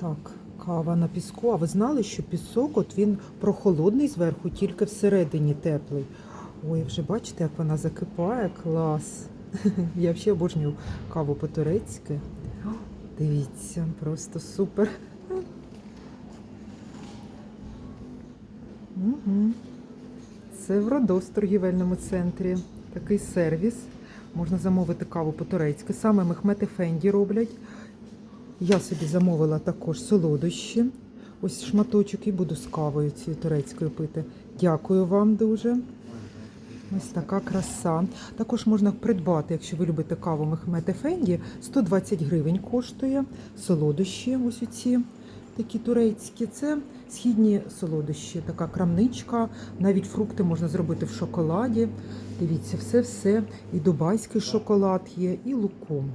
Так, кава на піску. А ви знали, що пісок, от він прохолодний зверху, тільки всередині теплий. Ой, вже бачите, як вона закипає. Клас. Я взагалі обожнюю каву по-турецьки. Дивіться, просто супер. Угу. Це в Родос в торгівельному центрі. Такий сервіс. Можна замовити каву по-турецьки. Саме Мехмет Ефенді роблять. Я собі замовила також солодощі. Ось шматочок і буду з кавою цією турецькою пити. Дякую вам дуже. Ось така краса. Також можна придбати, якщо ви любите каву Мехмет Ефенді, 120 гривень коштує. Солодощі, ось оці такі турецькі. Це східні солодощі, така крамничка. Навіть фрукти можна зробити в шоколаді. Дивіться, все-все. І дубайський шоколад є, і луком.